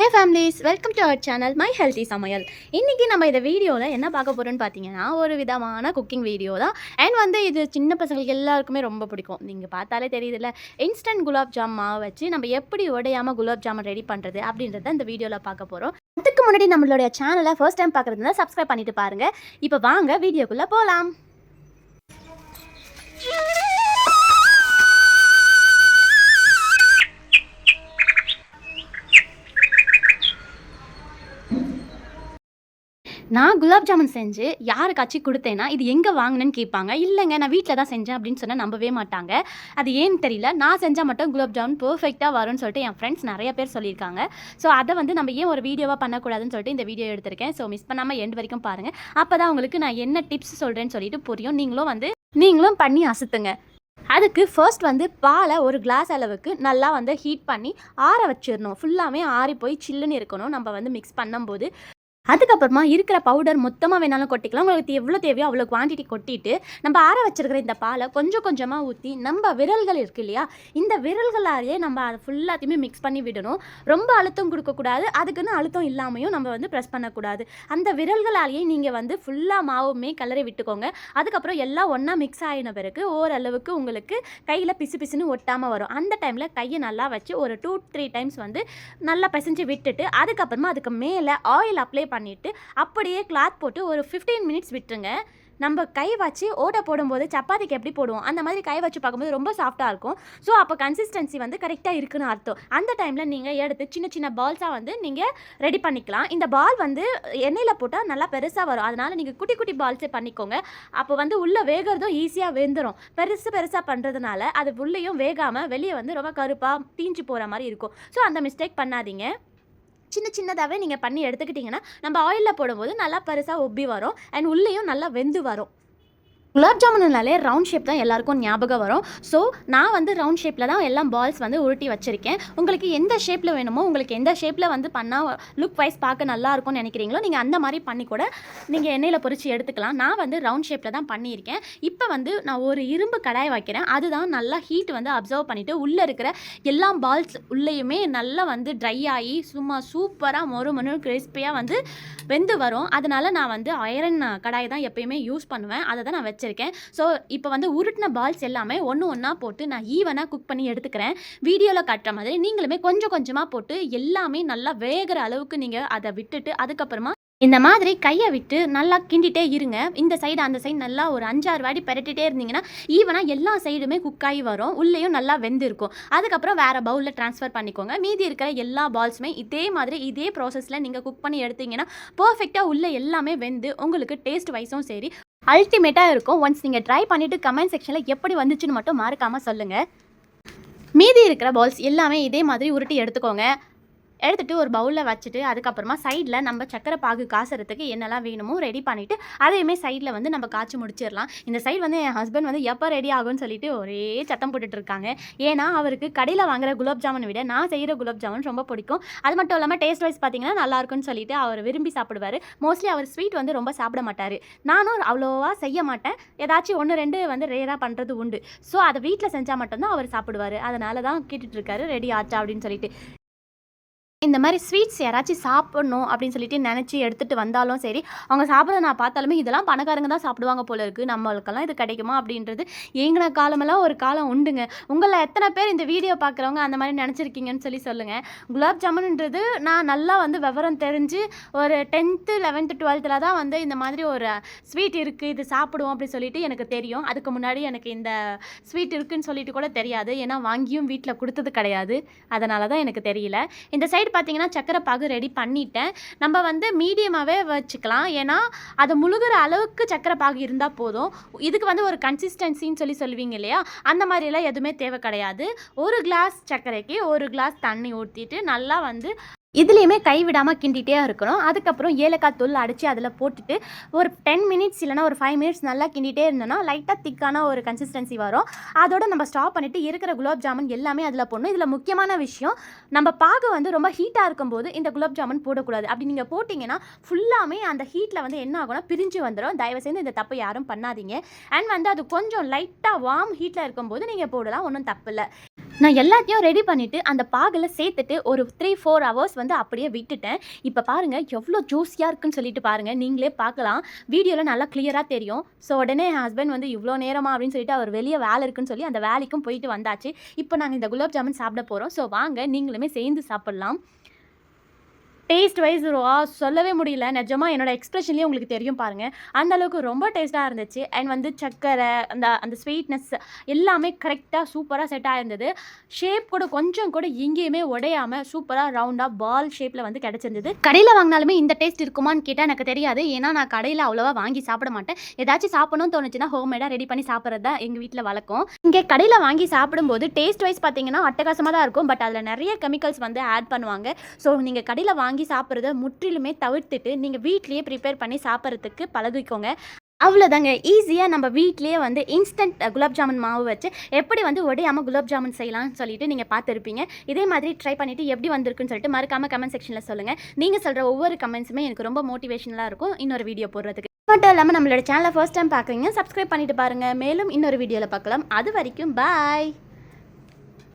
Hey families welcome to our channel my healthy சமையல் இன்றைக்கி நம்ம இந்த வீடியோவில் என்ன பார்க்க போகிறோம்னு பார்த்தீங்கன்னா ஒரு விதமான குக்கிங் வீடியோ தான். அண்ட் வந்து இது சின்ன பசங்களுக்கு எல்லாருக்குமே ரொம்ப பிடிக்கும். நீங்கள் பார்த்தாலே தெரியுதுல்ல இன்ஸ்டன்ட் குலாப் ஜாம் மாவு வச்சு நம்ம எப்படி உடையாமல் குலாப் ஜாமுன் ரெடி பண்ணுறது அப்படின்றத இந்த வீடியோவில் பார்க்க போகிறோம் அதுக்கு முன்னாடி நம்மளுடைய சேனலை ஃபர்ஸ்ட் டைம் பார்க்குறதுனா சப்ஸ்கிரைப் பண்ணிட்டு பாருங்கள் இப்போ வாங்க வீடியோக்குள்ளே போகலாம் நான் குலாப் ஜாமுன் செஞ்சு யாருக்காச்சும் கொடுத்தேன்னா இது எங்கே வாங்கினேன்னு கேட்பாங்க. இல்லைங்க நான் வீட்டில் தான் செஞ்சேன் அப்படின்னு சொன்னால் நம்பவே மாட்டாங்க. அது ஏன்னு தெரியல. நான் செஞ்சால் மட்டும் குலாப் ஜாமுன் பர்ஃபெக்டாக வரும்னு சொல்லிட்டு என் ஃப்ரெண்ட்ஸ் நிறைய பேர் சொல்லியிருக்காங்க. ஸோ அதை வந்து நம்ம ஏன் ஒரு வீடியோவாக பண்ணக்கூடாதுன்னு சொல்லிட்டு இந்த வீடியோ எடுத்திருக்கேன். ஸோ மிஸ் பண்ணாமல் எண்டு வரைக்கும் பாருங்கள் அப்போ தான் உங்களுக்கு நான் என்ன டிப்ஸ் சொல்கிறேன்னு சொல்லிட்டு புரியும். நீங்களும் வந்து நீங்களும் பண்ணி அசுத்துங்க. அதுக்கு ஃபர்ஸ்ட் வந்து பாலை ஒரு கிளாஸ் அளவுக்கு நல்லா வந்து ஹீட் பண்ணி ஆற வச்சிடணும். ஃபுல்லாமே ஆறி போய் சில்லுன்னு இருக்கணும். நம்ம வந்து மிக்ஸ் பண்ணும்போது. அதுக்கப்புறமா இருக்கிற பவுடர் மொத்தமாக வேணாலும் கொட்டிக்கலாம். உங்களுக்கு எவ்வளோ தேவையோ அவ்வளோ குவான்டிட்டி கொட்டிட்டு நம்ம ஆற வச்சிருக்கிற இந்த பாலை கொஞ்சம் கொஞ்சமாக ஊற்றி நம்ம விரல்கள் இருக்கு இல்லையா? இந்த விரல்களாலேயே நம்ம அதை ஃபுல்லாத்தையுமே மிக்ஸ் பண்ணி விடணும். ரொம்ப அழுத்தம் கொடுக்கக்கூடாது. அதுக்குன்னு அழுத்தம் இல்லாமையும் நம்ம வந்து ப்ரெஸ் பண்ணக்கூடாது. அந்த விரல்களாலேயே நீங்கள் வந்து ஃபுல்லாக மாவுமே கலரை விட்டுக்கோங்க. அதுக்கப்புறம் எல்லாம் ஒன்றா மிக்ஸ் ஆகின பிறகு ஓரளவுக்கு உங்களுக்கு கையில் பிசு பிசுன்னு ஒட்டாமல் வரும். அந்த டைமில் கையை நல்லா வச்சு ஒரு டூ த்ரீ டைம்ஸ் வந்து நல்லா பிசைஞ்சு விட்டுட்டு அதுக்கப்புறமா அதுக்கு மேலே ஆயில் அப்ளை பண்ணிவிட்டு அப்படியே கிளாத் போட்டு ஒரு ஃபிஃப்டீன் மினிட்ஸ் விட்டுருங்க. நம்ம கை வச்சு ஓட்டை போடும்போது சப்பாத்திக்கு எப்படி போடுவோம்? அந்த மாதிரி கை வச்சு பார்க்கும்போது ரொம்ப சாஃப்டாக இருக்கும். ஸோ அப்போ கன்சிஸ்டன்சி வந்து கரெக்டாக இருக்குன்னு அர்த்தம். அந்த டைமில் நீங்கள் எடுத்து சின்ன சின்ன பால்ஸாக வந்து நீங்கள் ரெடி பண்ணிக்கலாம். இந்த பால் வந்து எண்ணெயில் போட்டால் நல்லா பெருசாக வரும். அதனால் நீங்கள் குட்டி குட்டி பால்ஸே பண்ணிக்கோங்க. அப்போ வந்து உள்ளே வேகிறதும் ஈஸியாக வெந்துடும் பெருசு பெருசாக பண்ணுறதுனால அது உள்ளேயும் வேகாமல் வெளியே வந்து ரொம்ப கருப்பாக தீஞ்சு போகிற மாதிரி இருக்கும். ஸோ அந்த மிஸ்டேக் பண்ணாதீங்க. சின்ன சின்னதாகவே நீங்கள் பண்ணி எடுத்துக்கிட்டிங்கன்னா நம்ம ஆயிலில் போடும்போது நல்லா பெருசாக ஒப்பி வரும். அண்ட் உள்ளேயும் நல்லா வெந்து வரும். குலாப் ஜாமுன்னாலே ரவுண்ட் ஷேப் தான் எல்லாருக்கும் ஞாபகம் வரும். ஸோ நான் வந்து ரவுண்ட் ஷேப்பில் தான் எல்லாம் பால்ஸ் வந்து உருட்டி வச்சுருக்கேன். உங்களுக்கு எந்த ஷேப்பில் வேணுமோ உங்களுக்கு எந்த ஷேப்பில் வந்து பண்ணால் லுக் வைஸ் பார்க்க நல்லா இருக்கும்னு நினைக்கிறீங்களோ நீங்கள் அந்த மாதிரி பண்ணி கூட நீங்கள் எண்ணெயில் பொறிச்சு எடுத்துக்கலாம். நான் வந்து ரவுண்ட் ஷேப்பில் தான் பண்ணியிருக்கேன். இப்போ வந்து நான் ஒரு இரும்பு கடாய் வைக்கிறேன். அதுதான் நல்லா ஹீட் வந்து அப்சர்வ் பண்ணிவிட்டு உள்ளே இருக்கிற எல்லா பால்ஸ் உள்ளேயுமே நல்லா வந்து ட்ரை ஆகி சும்மா சூப்பராக மொறு மொறு கிறிஸ்பியாக வந்து வெந்து வரும். அதனால் நான் வந்து அயரன் கடாய் தான் எப்பயுமே யூஸ் பண்ணுவேன். அதை தான் நான் வச்சுருக்கேன். ஸோ இப்போ வந்து உருட்டின பால்ஸ் எல்லாமே ஒன்று ஒன்றா போட்டு நான் ஈவனாக குக் பண்ணி எடுத்துக்கிறேன். வீடியோவில் காட்டுற மாதிரி நீங்களுமே கொஞ்சம் கொஞ்சமாக போட்டு எல்லாமே நல்லா வேகிற அளவுக்கு நீங்கள் அதை விட்டுட்டு அதுக்கப்புறமா இந்த மாதிரி கையை விட்டு நல்லா கிண்டிட்டே இருங்க. இந்த சைடு அந்த சைடு நல்லா ஒரு அஞ்சாறு வாடி பெரட்டிட்டே இருந்தீங்கன்னா ஈவனாக எல்லா சைடுமே குக் ஆகி வரும். உள்ளேயும் நல்லா வெந்திருக்கும். அதுக்கப்புறம் வேறு பவுலில் ட்ரான்ஸ்ஃபர் பண்ணிக்கோங்க. மீதி இருக்கிற எல்லா பால்ஸுமே இதே மாதிரி இதே ப்ராசஸில் நீங்கள் குக் பண்ணி எடுத்தீங்கன்னா பர்ஃபெக்டாக உள்ளே எல்லாமே வெந்து உங்களுக்கு டேஸ்ட் வைஸும் சரி அல்டிமேட்டாக இருக்கும். ஒன்ஸ் நீங்கள் ட்ரை பண்ணிவிட்டு கமெண்ட் செக்ஷனில் எப்படி வந்துச்சுன்னு மட்டும் மறக்காமல் சொல்லுங்கள் மீதி இருக்கிற பால்ஸ் எல்லாமே இதே மாதிரி உருட்டி எடுத்துக்கோங்க. எடுத்துகிட்டு ஒரு பவுலில் வச்சுட்டு அதுக்கப்புறமா சைடில் நம்ம சக்கரை பாகு காசுறதுக்கு என்னெல்லாம் வேணுமோ ரெடி பண்ணிவிட்டு அதையுமே சைடில் வந்து நம்ம காய்ச்சி முடிச்சிடலாம். இந்த சைடு வந்து என் ஹஸ்பண்ட் வந்து எப்போ ரெடி ஆகும்னு சொல்லிட்டு ஒரே சத்தம் போட்டுட்டு இருக்காங்க. ஏன்னா அவருக்கு கடையில் வாங்குற குலாப் ஜாமுன் விட நான் செய்கிற குலாப் ஜாமுன் ரொம்ப பிடிக்கும். அது மட்டும் இல்லாமல் டேஸ்ட் வைஸ் பார்த்தீங்கன்னா நல்லாயிருக்கும்னு சொல்லிட்டு அவர் விரும்பி சாப்பிடுவார். மோஸ்ட்லி அவர் ஸ்வீட் வந்து ரொம்ப சாப்பிட மாட்டார். நானும் அவ்வளோவா செய்ய மாட்டேன். ஏதாச்சும் ஒன்று ரெண்டு வந்து ரேராக பண்ணுறது உண்டு. ஸோ அதை வீட்டில் செஞ்சால் மட்டும்தான் அவர் சாப்பிடுவார். அதனால தான் கேட்டுட்ருக்காரு ரெடி ஆச்சா? அப்படின்னு சொல்லிட்டு. இந்த மாதிரி ஸ்வீட்ஸ் யாராச்சும் சாப்பிட்ணும் அப்படின்னு சொல்லிட்டு நினச்சி எடுத்துகிட்டு வந்தாலும் சரி அவங்க சாப்பிட்றத நான் பார்த்தாலுமே இதெல்லாம் பணக்காரங்க தான் சாப்பிடுவாங்க போல இருக்குது நம்மளுக்கெல்லாம் இது கிடைக்குமா அப்படின்றது ஏங்கின காலமெல்லாம் ஒரு காலம் உண்டுங்க. உங்களில் எத்தனை பேர் இந்த வீடியோ பார்க்குறவங்க அந்த மாதிரி நினச்சிருக்கீங்கன்னு சொல்லி சொல்லுங்கள் குலாப் ஜாமுன்ன்றது நான் நல்லா வந்து விவரம் தெரிஞ்சு ஒரு டென்த்து லெவன்த்து டுவெல்த்தில் தான் வந்து இந்த மாதிரி ஒரு ஸ்வீட் இருக்குது இது சாப்பிடுவோம் அப்படின்னு சொல்லிட்டு எனக்கு தெரியும். அதுக்கு முன்னாடி எனக்கு இந்த ஸ்வீட் இருக்குன்னு சொல்லிட்டு கூட தெரியாது. ஏன்னா வாங்கியும் வீட்டில் கொடுத்தது கிடையாது. அதனால தான் எனக்கு தெரியல. இந்த சைடு பார்த்தீங்கன்னா சக்கரை பாகு ரெடி பண்ணிட்டேன். நம்ம வந்து மீடியமாகவே வச்சுக்கலாம். ஏன்னா அதை முழுகிற அளவுக்கு சக்கரை பாகு இருந்தால் போதும். இதுக்கு வந்து ஒரு கன்சிஸ்டன்சின்னு சொல்லி சொல்லுவீங்க இல்லையா? அந்த மாதிரிலாம் எதுவுமே தேவை கிடையாது. ஒரு கிளாஸ் சர்க்கரைக்கு ஒரு கிளாஸ் தண்ணி ஊற்றிட்டு நல்லா வந்து இதுலேயுமே கைவிடாமல் கிண்டிகிட்டே இருக்கணும். அதுக்கப்புறம் ஏலக்காய் தூள் அடித்து அதில் போட்டுட்டு ஒரு டென் மினிட்ஸ் இல்லைனா ஒரு ஃபைவ் மினிட்ஸ் நல்லா கிண்டிகிட்டே இருந்தோம்னா லைட்டாக திக்கான ஒரு கன்சிஸ்டன்சி வரும். அதோட நம்ம ஸ்டாப் பண்ணிவிட்டு இருக்கிற குலாப் ஜாமுன் எல்லாமே அதில் போடணும். இதில் முக்கியமான விஷயம் நம்ம பாக வந்து ரொம்ப ஹீட்டாக இருக்கும்போது இந்த குலாப் ஜாமுன் போடக்கூடாது. அப்படி நீங்கள் போட்டிங்கன்னா ஃபுல்லாமே அந்த ஹீட்டில் வந்து என்ன ஆகும்னா பிரிஞ்சு வந்துடும் தயவுசெய்து இந்த தப்பு யாரும் பண்ணாதீங்க. அண்ட் வந்து அது கொஞ்சம் லைட்டாக வார்ம் ஹீட்டில் இருக்கும்போது நீங்கள் போடலாம். ஒன்றும் தப்பு இல்லை. நான் எல்லாத்தையும் ரெடி பண்ணிவிட்டு அந்த பாகில் சேர்த்துட்டு ஒரு த்ரீ ஃபோர் ஹவர்ஸ் வந்து அப்படியே விட்டுட்டேன். இப்போ பாருங்கள் எவ்வளோ ஜூஸியாக இருக்குன்னு சொல்லிட்டு பாருங்கள் நீங்களே பார்க்கலாம். வீடியோவில் நல்லா கிளியராக தெரியும். ஸோ உடனே என் ஹஸ்பண்ட் வந்து இவ்வளோ நேரமா அப்படின்னு சொல்லிட்டு அவர் வெளியே வேலை இருக்குன்னு சொல்லி அந்த வேலைக்கும் போயிட்டு வந்தாச்சு. இப்போ நாங்கள் இந்த குலாப் ஜாமுன் சாப்பிட போகிறோம் ஸோ வாங்க நீங்களுமே சேர்ந்து சாப்பிட்லாம். டேஸ்ட் வைஸ் வா சொல்லவே முடியல. நிஜமாக என்னோட எக்ஸ்ப்ரெஷன்லேயே உங்களுக்கு தெரியும் பாருங்கள் அந்த அளவுக்கு ரொம்ப டேஸ்ட்டாக இருந்துச்சு. அண்ட் வந்து சக்கரை அந்த அந்த ஸ்வீட்னஸ் எல்லாமே கரெக்டாக சூப்பராக செட் ஆகிருந்தது ஷேப் கூட கொஞ்சம் கூட எங்கேயுமே உடையாமல் சூப்பராக ரவுண்டாக பால் ஷேப்பில் வந்து கிடச்சிருந்தது. கடையில் வாங்கினாலுமே இந்த டேஸ்ட் இருக்குமான்னு கேட்டால் எனக்கு தெரியாது. ஏன்னா நான் கடையில் அவ்வளோவா வாங்கி சாப்பிட மாட்டேன். ஏதாச்சும் சாப்பிடணும்னு தோணுச்சுன்னா ஹோம்மேடாக ரெடி பண்ணி சாப்பிட்றது தான் எங்கள் வீட்டில் வழக்கம். இங்கே கடையில் வாங்கி சாப்பிடும்போது டேஸ்ட் வைஸ் பார்த்தீங்கன்னா அட்டகாசமாக தான் இருக்கும். பட் அதில் நிறைய கெமிக்கல்ஸ் வந்து ஆட் பண்ணுவாங்க. ஸோ நீங்கள் கடையில் வாங்கி வாங்கி சாப்பிட்றத முற்றிலுமே தவிர்த்துட்டு நீங்கள் வீட்லேயே ப்ரிப்பேர் பண்ணி சாப்பிட்றதுக்கு பழகிக்கோங்க. அவ்வளோதாங்க ஈஸியாக நம்ம வீட்லேயே வந்து இன்ஸ்டன்ட் குலாப் ஜாமுன் மாவு வச்சு எப்படி வந்து உடையாமல் குலாப் ஜாமுன் செய்யலாம்னு சொல்லிட்டு நீங்கள் பார்த்துருப்பீங்க. இதே மாதிரி ட்ரை பண்ணிவிட்டு எப்படி வந்திருக்குன்னு சொல்லிட்டு மறக்காமல் கமெண்ட் செக்ஷனில் சொல்லுங்கள் நீங்கள் சொல்கிற ஒவ்வொரு கமெண்ட்ஸுமே எனக்கு ரொம்ப மோட்டிவேஷனலாக இருக்கும் இன்னொரு வீடியோ போடுறதுக்கு. மட்டும் இல்லாமல் நம்மளோட சேனலை ஃபர்ஸ்ட் டைம் பார்க்குறீங்க சப்ஸ்கிரைப் பண்ணிட்டு பாருங்கள் மேலும் இன்னொரு வீடியோவில் பார்க்கலாம். அது வரைக்கும் பாய்